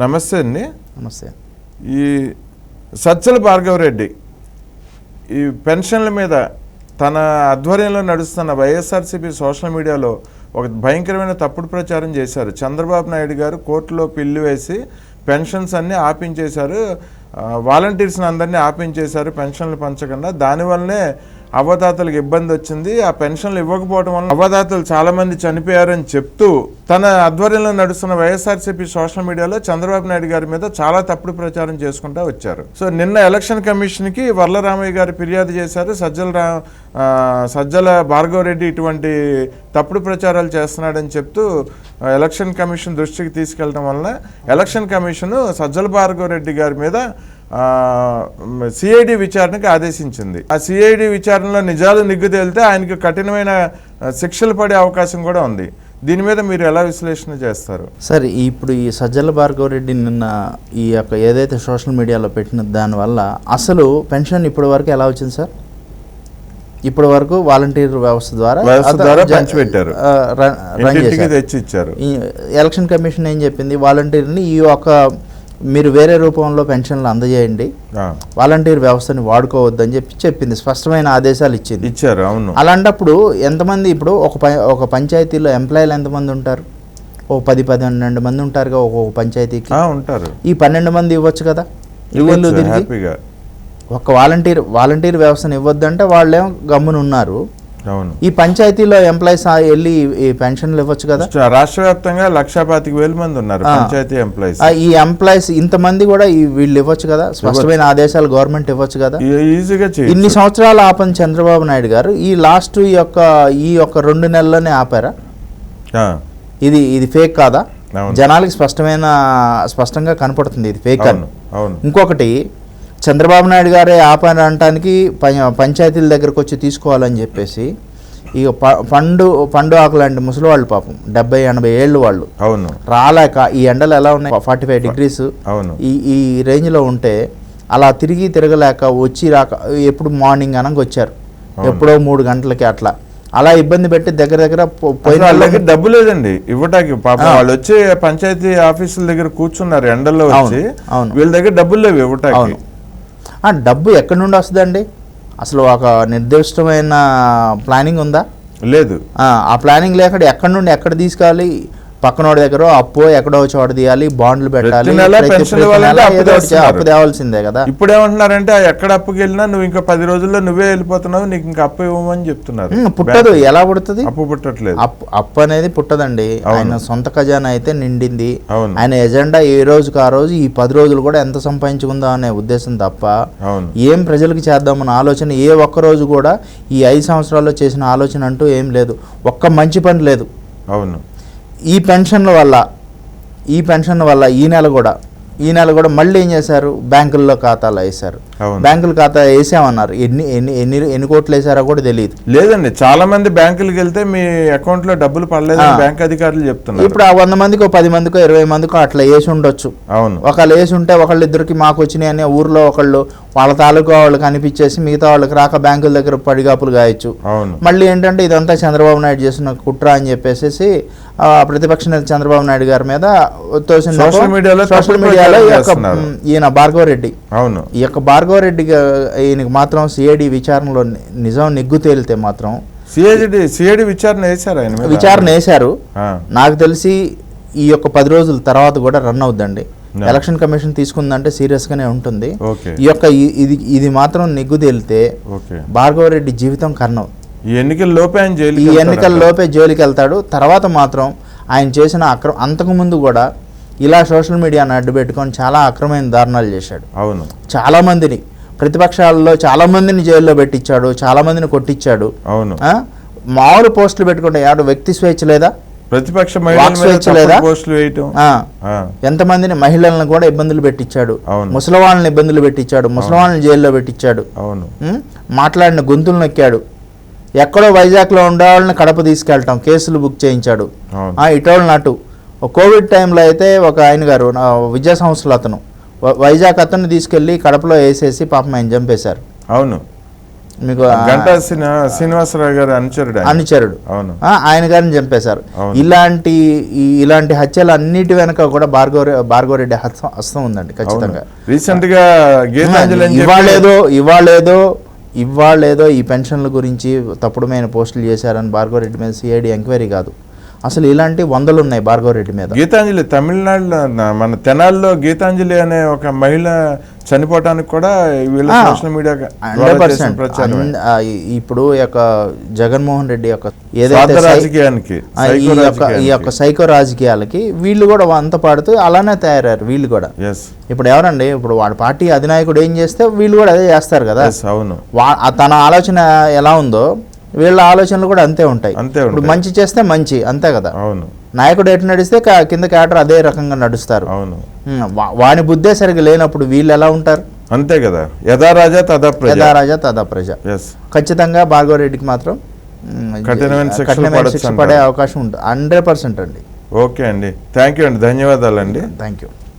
నమస్తే అండి. నమస్తే. ఈ సజ్జల భార్గవరెడ్డి ఈ పెన్షన్ల మీద తన ఆధ్వర్యంలో నడుస్తున్న వైఎస్ఆర్సీపీ సోషల్ మీడియాలో ఒక భయంకరమైన తప్పుడు ప్రచారం చేశారు. చంద్రబాబు నాయుడు గారు కోర్టులో పిల్లు వేసి పెన్షన్స్ అన్నీ ఆపించేశారు. వాలంటీర్స్ని అందరినీ ఆపించేశారు పెన్షన్లు పంచకుండా. దానివల్లనే అవ్వదాతలకు ఇబ్బంది వచ్చింది. ఆ పెన్షన్లు ఇవ్వకపోవడం వల్ల అవ్వదాతలు చాలా మంది చనిపోయారని చెప్తూ తన ఆధ్వర్యంలో నడుస్తున్న వైఎస్ఆర్సీపీ సోషల్ మీడియాలో చంద్రబాబు నాయుడు గారి మీద చాలా తప్పుడు ప్రచారం చేసుకుంటూ వచ్చారు. సో నిన్న ఎలక్షన్ కమిషన్కి వరలరామయ్య గారు ఫిర్యాదు చేశారు. సజ్జల రా సజ్జల భార్గవరెడ్డి ఇటువంటి తప్పుడు ప్రచారాలు చేస్తున్నాడని చెప్తూ ఎలక్షన్ కమిషన్ దృష్టికి తీసుకెళ్ళడం వలన ఎలక్షన్ కమిషన్ సజ్జల భార్గవరెడ్డి గారి మీద సిఐడి విచారణకు ఆదేశించింది. ఆ సిఐడి విచారణలో నిజాలు నిగ్గు తేలితే ఆయనకు కఠినమైన శిక్షలు పడే అవకాశం కూడా ఉంది. దీని మీద మీరు ఎలా విశ్లేషణ చేస్తారు? సార్ ఇప్పుడు ఈ సజ్జల భార్గవ రెడ్డి నిన్న ఈ యొక్క ఏదైతే సోషల్ మీడియాలో పెట్టిన దానివల్ల అసలు పెన్షన్ ఇప్పటి వరకు ఎలా వచ్చింది సార్? ఇప్పటి వరకు వాలంటీర్ వ్యవస్థ ద్వారా. తెచ్చి ఇచ్చారు ఎలక్షన్ కమిషన్ ఏం చెప్పింది? వాలంటీర్ని ఈ యొక్క మీరు వేరే రూపంలో పెన్షన్లు అందజేయండి. వాలంటీర్ వ్యవస్థని వాడుకోవద్దని చెప్పి చెప్పింది. స్పష్టమైన ఆదేశాలు ఇచ్చింది. ఇచ్చారు అవును. అలాంటప్పుడు ఎంతమంది ఇప్పుడు ఒక ఒక పంచాయతీలో ఎంప్లాయీలు ఎంతమంది ఉంటారు? ఓ పది పన్నెండు మంది ఉంటారుగా ఒక్కొక్క పంచాయతీకి. ఉంటారు. ఈ పన్నెండు మంది ఇవ్వచ్చు కదా? ఇవ్వచ్చు ఒక వాలంటీర్ వాలంటీర్ వ్యవస్థను ఇవ్వద్దంటే వాళ్ళేమో గమ్మున ఉన్నారు అవును. ఈ పంచాయతీలో ఎంప్లాయీస్ వెళ్ళి ఈ పెన్షన్లు ఇవ్వచ్చు కదా? రాష్ట్ర వ్యాప్తంగా లక్షా పాతిక వేల మంది ఉన్నారు. పంచాయతీ ఎంప్లాయీస్ ఈ ఎంప్లాయీస్ ఇంతమంది కూడా ఈ వీళ్ళు ఇవ్వచ్చు కదా? స్పష్టమైన ఆదేశాలు గవర్నమెంట్ ఇవ్వచ్చు కదా? ఈజీగా ఇన్ని సంవత్సరాలు ఆపని చంద్రబాబు నాయుడు గారు ఈ లాస్ట్ ఈ యొక్క ఈ యొక్క రెండు నెలల్లోనే ఆపారా? ఇది ఇది ఫేక్ కాదా. జనాలకి స్పష్టమైన స్పష్టంగా కనపడుతుంది ఇది ఫేక్ అని. ఇంకొకటి చంద్రబాబు నాయుడు గారే ఆపని అనటానికి పం- పంచాయతీల దగ్గరకు వచ్చి తీసుకోవాలని చెప్పేసి ఇక పండు పండు ఆకు లాంటి ముసలి వాళ్ళు పాపం. డెబ్బై ఎనభై ఏళ్ళు వాళ్ళు. అవును. రాలేక ఈ ఎండలు ఎలా ఉన్నాయి? Forty five degrees. అవును. ఈ ఈ రేంజ్లో ఉంటే అలా తిరిగి తిరగలేక వచ్చి రాక ఎప్పుడు మార్నింగ్ అనగా వచ్చారు. ఎప్పుడో మూడు గంటలకి అట్లా. అలా ఇబ్బంది పెట్టి దగ్గర దగ్గర పోయిన వాళ్ళ వాళ్ళకి డబ్బు లేదండి. ఇవ్వటానికి పాపం ఆ. వాళ్ళు వచ్చి పంచాయతీ ఆఫీసుల దగ్గర కూర్చున్నారు ఎండల్లో వచ్చి. వీళ్ళ దగ్గర డబ్బులు లేవు ఇవ్వటానికి. ఆ డబ్బు ఎక్కడి నుండి వస్తుందండి? అసలు ఒక నిర్దిష్టమైన ప్లానింగ్ ఉందా? లేదు. ఆ, ప్లానింగ్ లేకుండా ఎక్కడి నుండి ఎక్కడ తీసుకోవాలి పక్కనోడి దగ్గర అప్పు ఎక్కడో చోట తీయాలి బాండ్లు పెట్టాలి అప్పు. అప్పు తేవాల్సిందే కదా. ఇప్పుడు ఏమంటున్నారంటే ఎక్కడ అప్పుకి వెళ్ళినా నువ్వు ఇంకా పది రోజుల్లో నువ్వే వెళ్ళిపోతున్నావు నీకు ఇంకా అప్పు ఇవ్వమని చెప్తున్నారు. పుట్టదు. ఎలా పుడుతుంది? అప్పు పుట్టట్లేదు. అప్పు అప్పు అనేది పుట్టదండి. ఆయన సొంత ఖజానా అయితే నిండింది. ఆయన ఎజెండా ఏ రోజుకి ఆ రోజు ఈ పది రోజులు కూడా ఎంత సంపాదించుకుందాం అనే ఉద్దేశం తప్ప ఏం ప్రజలకు చేద్దామన్న ఆలోచన ఏ ఒక్క రోజు కూడా ఈ ఐదు సంవత్సరాల్లో చేసిన ఆలోచన అంటూ ఏం లేదు. ఒక్క మంచి పని లేదు. అవును. ఈ పెన్షన్ల వల్ల ఈ పెన్షన్ వల్ల ఈ నెల కూడా ఈ నెల కూడా మళ్ళీ ఏం చేశారు? బ్యాంకుల్లో ఖాతాలు వేశారు. అవును. బ్యాంకుల ఖాతా వేసామన్నారు. ఎన్ని ఎన్ని ఎన్ని ఎన్ని కోట్లు వేసారో కూడా తెలియదు. లేదండి చాలా మంది బ్యాంకులకు వెళ్తే మీ అకౌంట్లో డబ్బులు పడలేదని ఆ. బ్యాంక్ అధికారులు చెప్తున్నారు. ఇప్పుడు ఆ వంద మందికో పది మందికో ఇరవై మందికో అట్లా వేసి ఉండొచ్చు. అవును. ఒకళ్ళు వేసి ఉంటే ఒకళ్ళిద్దరికి మాకు వచ్చినాయి అని ఊర్లో ఒకళ్ళు వాళ్ళ తాలూకా వాళ్ళకి అనిపించేసి మిగతా వాళ్ళకి రాక బ్యాంకుల దగ్గర పడిగాపులు గాయచ్చు. అవును. మళ్ళీ ఏంటంటే ఇదంతా చంద్రబాబు నాయుడు చేసిన కుట్ర అని చెప్పేసి ఆ, ప్రతిపక్ష నేత చంద్రబాబు నాయుడు గారి మీద సోషల్ మీడియాలో సోషల్ మీడియాలో ఈ యొక్క ఈయన భార్గవ రెడ్డి అవును. ఈ యొక్క భార్గవ రెడ్డి గా- ఈయనకి మాత్రం సిఐడి విచారణలో నిజం నిగ్గు తేలితే మాత్రం సిఐడి సిఐడి విచారణ వేశారు ఆయన విచారణ వేశారు. నాకు తెలిసి ఈ యొక్క పది రోజుల తర్వాత కూడా రన్ అవుద్దండి. ఎలక్షన్ కమిషన్ తీసుకుందంటే సీరియస్గానే ఉంటుంది. ఓకే. ఈ యొక్క ఇది ఇది మాత్రం నిగ్గు తేలితే ఓకే. భార్గవ రెడ్డి జీవితం కర్ణం ఈ ఎన్నికల లోపే ఆయన ఈ జైలుకి ఎన్నికల. లోపే జైలుకి వెళ్తాడు తర్వాత మాత్రం ఆయన చేసిన అక్రమ అంతకుముందు కూడా ఇలా సోషల్ మీడియాను అడ్డు పెట్టుకొని చాలా అక్రమైన దారుణాలు చేశాడు. అవును. చాలా మందిని ప్రతిపక్షాలలో చాలా మందిని జైల్లో పెట్టించాడు చాలా మందిని కొట్టించాడు. అవును? మామూలు పోస్టులు పెట్టుకుంటే యాడు వ్యక్తి స్వేచ్ఛ లేదా? ప్రతిపక్ష ఎంతమందిని మహిళలను కూడా ఇబ్బందులు పెట్టించాడు. అవును. ముసలివాళ్ళని ఇబ్బందులు పెట్టించాడు. ముసలివాళ్ళని జైల్లో పెట్టించాడు? మాట్లాడిన గొంతులు నొక్కాడు. ఎక్కడో వైజాగ్లో ఉండేవాళ్ళని కడప తీసుకెళ్ళటం కేసులు బుక్ చేయించాడు. ఇటోళ్ళ నటు. కోవిడ్ టైంలో అయితే ఒక ఆయన గారు విద్యా సంస్థలు అతను వైజాగ్ అతన్ని తీసుకెళ్ళి కడపలో వేసేసి పాపం ఆయన చంపేశారు. అవును. మీకు గంటా శ్రీనివాసరావు గారు అనుచరుడు. అనుచరుడు. అవును. ఆ, ఆయన గారిని చంపేశారు. ఇలాంటి ఇలాంటి హత్యలు అన్నిటి వెనక కూడా భార్గవ భార్గవరెడ్డి హస్తం హస్తం ఉందండి ఖచ్చితంగా. రీసెంట్గా ఇవాళేదో ఇవాళేదో ఇవాళేదో ఈ పెన్షన్ల గురించి తప్పుడుమైన పోస్టులు చేశారని భార్గవరెడ్డి మీద సిఐడి ఎంక్వైరీ కాదు. అసలు ఇలాంటి వందలు ఉన్నాయి భార్గవరెడ్డి మీద. గీతాంజలి తమిళనాడులో మన తెనాల్లో గీతాంజలి అనే ఒక మహిళ చనిపోవటానికి కూడా వీళ్ళ సోషల్ మీడియా ఇప్పుడు ఈ యొక్క జగన్మోహన్ రెడ్డి యొక్క ఏదైతే రాజకీయానికి ఈ సైకో యొక్క సైకో రాజకీయాలకి వీళ్ళు కూడా వంత పాడుతూ అలానే తయారయ్యారు వీళ్ళు కూడా. ఇప్పుడు ఎవరండి? ఇప్పుడు వాడి పార్టీ అధినాయకుడు ఏం చేస్తే వీళ్ళు కూడా అదే చేస్తారు కదా. అవును. తన ఆలోచన ఎలా ఉందో వీళ్ళ ఆలోచనలు కూడా అంతే ఉంటాయి. అంతే ఇప్పుడు. మంచి చేస్తే మంచి అంతే కదా. అవును. నాయకుడు ఎటు నడిస్తే కింద క్యాటర్ అదే రకంగా నడుస్తారు. అవును. వాని బుద్ధే సరిగ్గా లేనప్పుడు వీళ్ళు ఎలా ఉంటారు? అంతే కదా. యథా రాజా తదా ప్రజ. యథా రాజా తదా ప్రజ. ఖచ్చితంగా భార్గవరెడ్డికి మాత్రం కఠినమైన శిక్ష. పడే అవకాశం ఉంటుంది హండ్రెడ్ పర్సెంట్ అండి. ఓకే అండి. థ్యాంక్ యూ అండి. ధన్యవాదాలండి. Thank you.